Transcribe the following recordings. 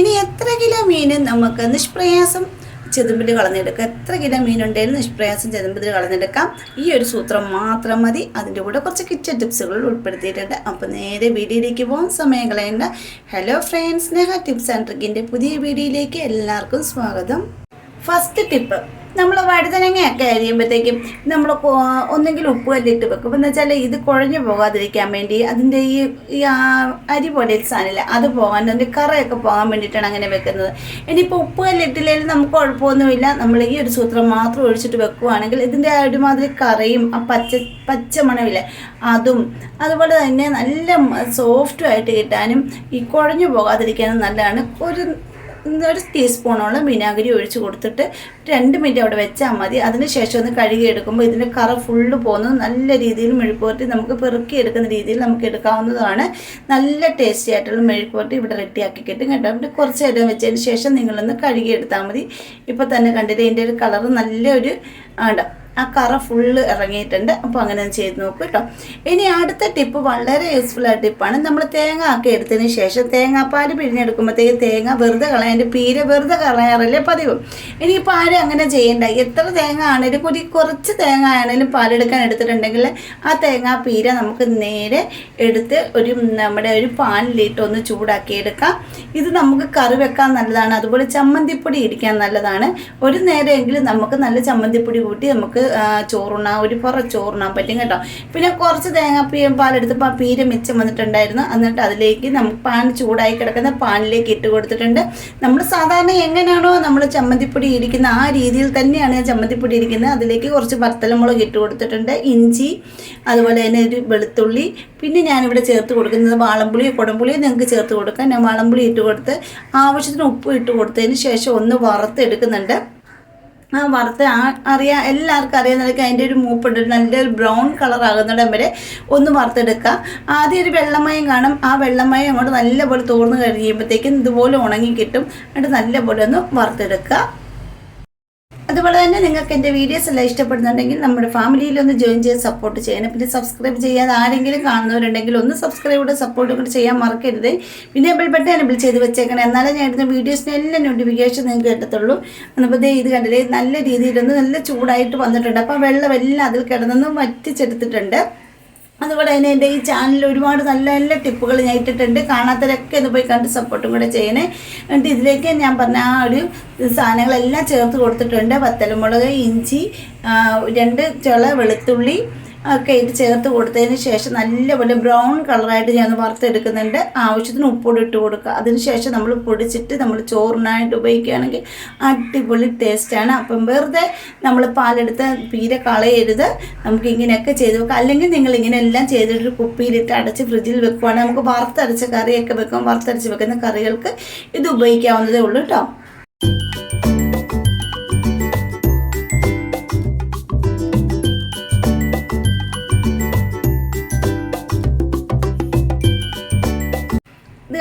ഇനി എത്ര കിലോ മീൻ നമുക്ക് നിഷ്പ്രയാസം ചെതുമ്പിൽ കളഞ്ഞെടുക്കാം? എത്ര കിലോ മീനുണ്ടെങ്കിലും നിഷ്പ്രയാസം ചെതുമ്പിൽ കളഞ്ഞെടുക്കാം? ഈ ഒരു സൂത്രം മാത്രം മതി. അതിന്റെ കൂടെ കുറച്ച് കിച്ചൺ ടിപ്സുകൾ ഉൾപ്പെടുത്തിയിട്ടുണ്ട്. അപ്പോൾ നേരെ വീഡിയോയിലേക്ക് പോകാൻ സമയം കളയേണ്ട. Hello friends Sneha tips and ട്രിക്കിന്റെ പുതിയ വീഡിയോയിലേക്ക് എല്ലാവർക്കും സ്വാഗതം. ഫസ്റ്റ് ടിപ്പ് നമ്മൾ വഴുതനങ്ങയൊക്കെ അരിയുമ്പോഴത്തേക്കും നമ്മൾ ഒന്നെങ്കിൽ ഉപ്പ് കല്ലിട്ട് വെക്കും. എന്ന് വെച്ചാൽ ഇത് കുഴഞ്ഞു പോകാതിരിക്കാൻ വേണ്ടി അതിന്റെ ഈ അരി പോലെ സാധനമില്ല അത് പോകാൻ അതിന്റെ കറയൊക്കെ പോകാൻ വേണ്ടിയിട്ടാണ് അങ്ങനെ വെക്കുന്നത്. ഇനിയിപ്പോൾ ഉപ്പ് കല്ലിട്ടില്ലെങ്കിൽ നമുക്ക് കുഴപ്പമൊന്നുമില്ല. നമ്മൾ ഈ ഒരു സൂത്രം മാത്രം ഒഴിച്ചിട്ട് വെക്കുവാണെങ്കിൽ ഇതിന്റെ ഒരുമാതിരി കറയും ആ പച്ച പച്ച മണമില്ലേ അതും അതുപോലെ തന്നെ നല്ല സോഫ്റ്റും ആയിട്ട് കിട്ടാനും ഈ കുഴഞ്ഞു പോകാതിരിക്കാനും നല്ലതാണ്. ഒരു ഒരു ടീസ്പൂണോളം വിനാഗിരി ഒഴിച്ച് കൊടുത്തിട്ട് രണ്ട് മിനിറ്റ് അവിടെ വെച്ചാൽ മതി. അതിന് ശേഷം ഒന്ന് കഴുകി എടുക്കുമ്പോൾ ഇതിന്റെ കറ ഫുള്ള് പോകുന്നത് നല്ല രീതിയിൽ മെഴുക്കുവരട്ടി നമുക്ക് പെറുക്കി എടുക്കുന്ന രീതിയിൽ നമുക്ക് എടുക്കാവുന്നതാണ്. നല്ല ടേസ്റ്റി ആയിട്ടുള്ള മെഴുക്കുവരട്ടി ഇവിടെ റെഡിയാക്കി കിട്ടും കേട്ടോ. പിന്നെ കുറച്ച് നേരം വെച്ചതിന് ശേഷം നിങ്ങളൊന്ന് കഴുകി എടുത്താൽ മതി. ഇപ്പോൾ തന്നെ കണ്ടിട്ട് ഇതിന്റെ ഒരു കളർ നല്ലൊരു ആണ്ട ആ കറ ഫുള്ള് ഇറങ്ങിയിട്ടുണ്ട്. അപ്പോൾ അങ്ങനെ ചെയ്ത് നോക്കൂ കേട്ടോ ഇനി അടുത്ത ടിപ്പ് വളരെ യൂസ്ഫുൾ ആയ ടിപ്പാണ് നമ്മൾ തേങ്ങ ഒക്കെ എടുത്തതിന് ശേഷം തേങ്ങാപ്പാൽ പിഴിഞ്ഞെടുക്കുമ്പോഴത്തേക്ക് തേങ്ങ വെറുതെ കളയാന്റെ പീര വെറുതെ കളയാറല്ലേ പതിവ്. ഇനിയിപ്പോൾ ആരും അങ്ങനെ ചെയ്യണ്ട. എത്ര തേങ്ങ ആണെങ്കിലും ഒരു കുറച്ച് തേങ്ങ ആണെങ്കിലും പാലെടുക്കാൻ എടുത്തിട്ടുണ്ടെങ്കിൽ ആ തേങ്ങാ പീര നമുക്ക് നേരെ എടുത്ത് ഒരു നമ്മുടെ ഒരു പാനിലിട്ട് ഒന്ന് ചൂടാക്കി എടുക്കാം. ഇത് നമുക്ക് കറി വെക്കാൻ നല്ലതാണ്. അതുപോലെ ചമ്മന്തിപ്പൊടി ഇടിക്കാൻ നല്ലതാണ്. ഒരു നേരമെങ്കിലും നമുക്ക് നല്ല ചമ്മന്തിപ്പൊടി കൂട്ടി നമുക്ക് ചോറുണ്ണാൻ ഒരു പുറ ചോറുണ്ണാൻ പറ്റും കേട്ടോ. പിന്നെ കുറച്ച് തേങ്ങാപ്പീയും പാലെടുത്തപ്പോൾ ആ പീര മിച്ചം വന്നിട്ടുണ്ടായിരുന്നു. എന്നിട്ട് അതിലേക്ക് നമുക്ക് പാൻ ചൂടായി കിടക്കുന്ന പാനിലേക്ക് ഇട്ട് കൊടുത്തിട്ടുണ്ട്. നമ്മൾ സാധാരണ എങ്ങനെയാണോ നമ്മൾ ചമ്മന്തിപ്പൊടി ഇരിക്കുന്ന ആ രീതിയിൽ തന്നെയാണ് ഞാൻ ചമ്മന്തിപ്പൊടി ഇരിക്കുന്നത്. അതിലേക്ക് കുറച്ച് വത്തലമുളക് ഇട്ട് കൊടുത്തിട്ടുണ്ട്. ഇഞ്ചി അതുപോലെ തന്നെ ഒരു വെളുത്തുള്ളി. പിന്നെ ഞാനിവിടെ ചേർത്ത് കൊടുക്കുന്നത് വാളംപുളിയോ കുടംപുളിയോ. നിങ്ങൾക്ക് ചേർത്ത് കൊടുക്കാം. ഞാൻ വാളംപുളി ഇട്ട് കൊടുത്ത് ആവശ്യത്തിന് ഉപ്പ് ഇട്ട് കൊടുത്തതിന് ശേഷം ഒന്ന് വറുത്തെടുക്കുന്നുണ്ട്. ആ വറുത്ത് അറിയാം എല്ലാവർക്കും അറിയാവുന്നതൊക്കെ അതിന്റെ ഒരു മൂപ്പുണ്ട് ഒരു നല്ലൊരു ബ്രൗൺ കളർ ആകുന്നിടം വരെ ഒന്ന് വറുത്തെടുക്കുക. ആദ്യം ഒരു വെള്ളമയം കാണും. ആ വെള്ളമയം അങ്ങോട്ട് നല്ലപോലെ തോർന്ന് കഴിയുമ്പോഴത്തേക്കും ഇതുപോലെ ഉണങ്ങി കിട്ടും. എന്നിട്ട് നല്ലപോലെ ഒന്ന് വറുത്തെടുക്കുക. അതുപോലെ തന്നെ നിങ്ങൾക്ക് എന്റെ വീഡിയോസ് എല്ലാം ഇഷ്ടപ്പെടുന്നുണ്ടെങ്കിൽ നമ്മുടെ ഫാമിലിയിൽ ഒന്ന് ജോയിൻ ചെയ്ത് സപ്പോർട്ട് ചെയ്യണം പിന്നെ സബ്സ്ക്രൈബ് ചെയ്യാതെ ആരെങ്കിലും കാണുന്നവരുണ്ടെങ്കിൽ ഒന്ന് സബ്സ്ക്രൈബ് കൂടെ സപ്പോർട്ട് കൂടെ ചെയ്യാൻ മറക്കരുത്. പിന്നെ എബിൾ ബട്ടൺ എനബിൾ ചെയ്ത് വെച്ചേക്കണം. എന്നാലേ ഞാൻ ഇടുന്ന വീഡിയോസിന് എല്ലാം നോട്ടിഫിക്കേഷൻ നിങ്ങൾക്ക് കിട്ടത്തുള്ളൂ. അപ്പോൾ ഇത് കണ്ടില്ലേ? നല്ല രീതിയിലൊന്ന് നല്ല ചൂടായിട്ട് വന്നിട്ടുണ്ട്. അപ്പോൾ വെള്ളം എല്ലാം അതിൽ കിടന്നൊന്ന് വറ്റിച്ചെടുത്തിട്ടുണ്ട്. അതുപോലെ തന്നെ എന്റെ ഈ ചാനലിൽ ഒരുപാട് നല്ല നല്ല ടിപ്പുകൾ ഞാൻ ഇട്ടിട്ടുണ്ട്. കാണാത്തവരൊക്കെ ഒന്ന് പോയി കണ്ട് സപ്പോർട്ടും കൂടെ ചെയ്യണേ. എന്നിട്ട് ഇതിലേക്ക് ഞാൻ പറഞ്ഞ ആ ഒരു സാധനങ്ങളെല്ലാം ചേർത്ത് കൊടുത്തിട്ടുണ്ട്. വത്തലമുളക് ഇഞ്ചി രണ്ട് ചുള വെളുത്തുള്ളി ഒക്കെ ഇത് ചേർത്ത് കൊടുത്തതിന് ശേഷം നല്ലപോലെ ബ്രൗൺ കളറായിട്ട് ഞാൻ വറുത്തെടുക്കുന്നുണ്ട്. ആവശ്യത്തിന് ഉപ്പൊടി ഇട്ട് കൊടുക്കുക. അതിന് ശേഷം നമ്മൾ പൊടിച്ചിട്ട് നമ്മൾ ചോറിനായിട്ട് ഉപയോഗിക്കുകയാണെങ്കിൽ അടിപൊളി ടേസ്റ്റാണ് അപ്പം വെറുതെ നമ്മൾ പാലെടുത്ത് പീരെ കളയരുത്. നമുക്ക് ഇങ്ങനെയൊക്കെ ചെയ്ത് വെക്കാം. അല്ലെങ്കിൽ നിങ്ങൾ ഇങ്ങനെയെല്ലാം ചെയ്തിട്ട് കുപ്പിയിലിട്ട് അടച്ച് ഫ്രിഡ്ജിൽ വെക്കുവാണെങ്കിൽ നമുക്ക് വറുത്തരച്ച കറിയൊക്കെ വെക്കാം. വറുത്തരച്ച് വെക്കുന്ന കറികൾക്ക് ഇത് ഉപയോഗിക്കാവുന്നതേ ഉള്ളൂ കേട്ടോ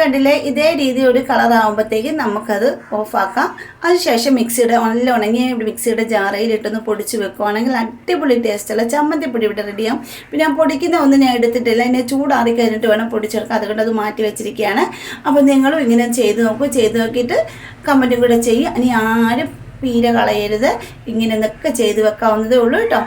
കണ്ടില്ലേ? ഇതേ രീതി ഒരു കളർ ആകുമ്പോഴത്തേക്കും നമുക്കത് ഓഫാക്കാം അതിനുശേഷം മിക്സിയുടെ നല്ല ഉണങ്ങിയ മിക്സിയുടെ ജാറയിലിട്ടൊന്ന് പൊടിച്ച് വെക്കുവാണെങ്കിൽ അടിപൊളി ടേസ്റ്റുള്ള ചമ്മന്തിപ്പൊടി ഇവിടെ റെഡിയാവും പിന്നെ ഞാൻ പൊടിക്കുന്ന ഒന്നും ഞാൻ എടുത്തിട്ടില്ല. എന്നെ ചൂടാറി കഴിഞ്ഞിട്ട് വേണം പൊടിച്ചെടുക്കാം അതുകൊണ്ട് അത് മാറ്റി വെച്ചിരിക്കുകയാണ്. അപ്പോൾ നിങ്ങളും ഇങ്ങനെ ചെയ്ത് നോക്കൂ. ചെയ്ത് നോക്കിയിട്ട് കമന്റും കൂടെ ചെയ്യും. ഇനി ആരും പീര കളയരുത്. ഇങ്ങനെ ഇങ്ങനെയൊക്കെ ചെയ്ത് വെക്കാവുന്നതേ ഉള്ളൂ കേട്ടോ.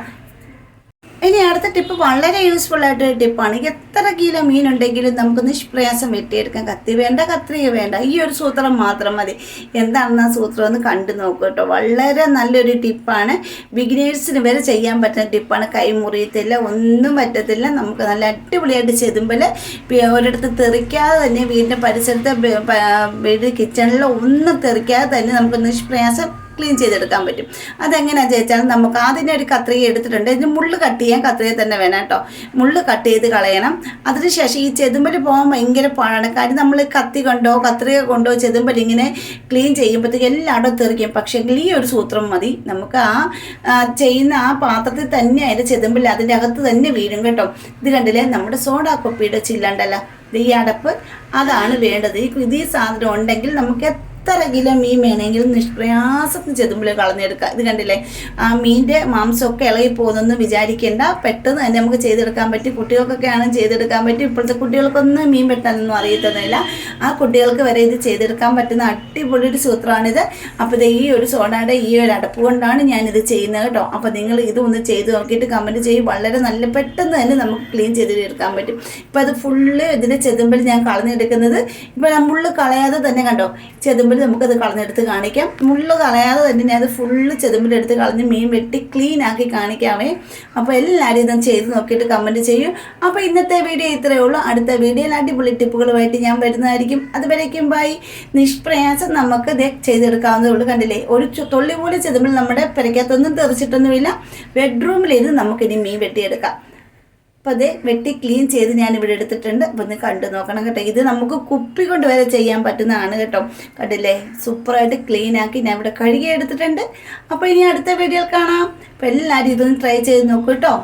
ഇനി അടുത്ത ടിപ്പ് വളരെ യൂസ്ഫുൾ ആയിട്ടൊരു ടിപ്പാണ് എത്ര കിലോ മീൻ ഉണ്ടെങ്കിലും നമുക്ക് നിഷ്പ്രയാസം വെട്ടിയെടുക്കാൻ കത്തി വേണ്ട കത്രിക വേണ്ട. ഈ ഒരു സൂത്രം മാത്രം മതി. എന്താണെന്ന് ആ സൂത്രം ഒന്ന് കണ്ടു നോക്കൂ കേട്ടോ. വളരെ നല്ലൊരു ടിപ്പാണ് ബിഗിനേഴ്സിന് വരെ ചെയ്യാൻ പറ്റുന്ന ടിപ്പാണ് കൈ മുറിയത്തില്ല ഒന്നും പറ്റത്തില്ല. നമുക്ക് നല്ല അടിപൊളിയായിട്ട് ചെതുമ്പൽ ഒരിടത്ത് തെറിക്കാതെ തന്നെ വീടിന്റെ പരിസരത്തെ വീട് കിച്ചണിലോ ഒന്നും തെറിക്കാതെ തന്നെ നമുക്ക് നിഷ്പ്രയാസം ക്ലീൻ ചെയ്തെടുക്കാൻ പറ്റും. അതെങ്ങനെയാണെന്ന് ചോദിച്ചാൽ നമുക്ക് ആദ്യം ഒരു കത്രിക എടുത്തിട്ടുണ്ട്. ഇതിന് മുള്ള് കട്ട് ചെയ്യാൻ കത്രിക തന്നെ വേണം കേട്ടോ. മുള്ള് കട്ട് ചെയ്ത് കളയണം. അതിനുശേഷം ഈ ചെതുമ്പൽ പോകാൻ ഭയങ്കര പാടാണ്. കാര്യം നമ്മൾ കത്തി കൊണ്ടോ കത്രിക കൊണ്ടോ ചെതുമ്പൽ ഇങ്ങനെ ക്ലീൻ ചെയ്യുമ്പോഴത്തേക്ക് എല്ലായിടും തെറിക്കും. പക്ഷേ ഈ ഒരു സൂത്രം മതി. നമുക്ക് ആ ചെയ്യുന്ന ആ പാത്രത്തിൽ തന്നെ അതിന്റെ ചെതുമ്പൽ അതിന്റെ അകത്ത് തന്നെ വീഴും കേട്ടോ. ഇത് കണ്ടില്ലേ? നമ്മുടെ സോഡാ കൊപ്പിയുടെ ചില്ലണ്ടല്ല. ഈ അടപ്പ്. അതാണ് വേണ്ടത്. ഈ സാധനം ഉണ്ടെങ്കിൽ നമുക്ക് എത്ര കിലോ മീൻ വേണമെങ്കിലും നിഷ്പ്രയാസത്തിന് ചെതുമ്പിൽ കളഞ്ഞെടുക്കാം. ഇത് കണ്ടില്ലേ? ആ മീന്റെ മാംസമൊക്കെ ഇളകി പോകുന്നെന്ന് വിചാരിക്കേണ്ട. പെട്ടെന്ന് തന്നെ നമുക്ക് ചെയ്തെടുക്കാൻ പറ്റും. കുട്ടികൾക്കൊക്കെ ആണെങ്കിൽ ചെയ്തെടുക്കാൻ പറ്റും. ഇപ്പോഴത്തെ കുട്ടികൾക്കൊന്നും മീൻ പെട്ടെന്നൊന്നും അറിയത്തൊന്നുമില്ല ആ കുട്ടികൾക്ക് വരെ ഇത് ചെയ്തെടുക്കാൻ പറ്റുന്ന അടിപൊളി ഒരു സൂത്രമാണിത് അപ്പോൾ ഇത് ഈ ഒരു സോഡയുടെ ഈ ഒരു അടപ്പ് കൊണ്ടാണ് ഞാനിത് ചെയ്യുന്നത് കേട്ടോ. അപ്പോൾ നിങ്ങൾ ഇതൊന്ന് ചെയ്ത് നോക്കിയിട്ട് കമന്റ് ചെയ്യും. വളരെ നല്ല പെട്ടെന്ന് തന്നെ നമുക്ക് ക്ലീൻ ചെയ്തെടുക്കാൻ പറ്റും. ഇപ്പോൾ അത് ഫുള്ള് ഇതിന്റെ ചെതുമ്പിൽ ഞാൻ കളഞ്ഞെടുക്കുന്നത്. ഇപ്പോൾ നമ്മൾ കളയാതെ തന്നെ കണ്ടോ? ചെതുമ്പിൽ നമുക്കത് കളഞ്ഞെടുത്ത് കാണിക്കാം. മുള്ള് കളയാതെ തന്നെ ഞാൻ അത് ഫുള്ള് ചെതുമ്പിലെടുത്ത് കളഞ്ഞ് മീൻ വെട്ടി ക്ലീൻ ആക്കി കാണിക്കാമേ അപ്പോൾ എല്ലാവരും ഇതും ചെയ്ത് നോക്കിയിട്ട് കമന്റ് ചെയ്യും. അപ്പോൾ ഇന്നത്തെ വീഡിയോ ഇത്രയേ ഉള്ളൂ. അടുത്ത വീഡിയോയിൽ അടിപൊളി ടിപ്പുകളുമായിട്ട് ഞാൻ വരുന്നതായിരിക്കും. അതുവരേക്കും ബൈ നിഷ്പ്രയാസം നമുക്ക് ഇത് ചെയ്തെടുക്കാവുന്നതേ ഉള്ളൂ. കണ്ടില്ലേ? ഒരു തുള്ളി പോലും ചെതുമ്പിൽ നമ്മുടെ പെരയ്ക്കകത്തൊന്നും തെറിച്ചിട്ടൊന്നുമില്ല. ബെഡ്റൂമിലിരുന്ന് നമുക്കിനി മീൻ വെട്ടിയെടുക്കാം. അപ്പോൾ അത് വെട്ടി ക്ലീൻ ചെയ്ത് ഞാൻ ഇവിടെ എടുത്തിട്ടുണ്ട്. അപ്പോൾ ഒന്ന് കണ്ടു നോക്കണം കേട്ടോ. ഇത് നമുക്ക് കുപ്പി കൊണ്ട് വരെ ചെയ്യാൻ പറ്റുന്നതാണ് കേട്ടോ. കണ്ടില്ലേ? സൂപ്പറായിട്ട് ക്ലീൻ ആക്കി ഞാൻ ഇവിടെ കഴുകി എടുത്തിട്ടുണ്ട്. അപ്പോൾ ഇനി അടുത്ത വീഡിയോയിൽ കാണാം. അപ്പോൾ എല്ലാവരും ഇതൊന്ന് ട്രൈ ചെയ്ത് നോക്കൂ കേട്ടോ.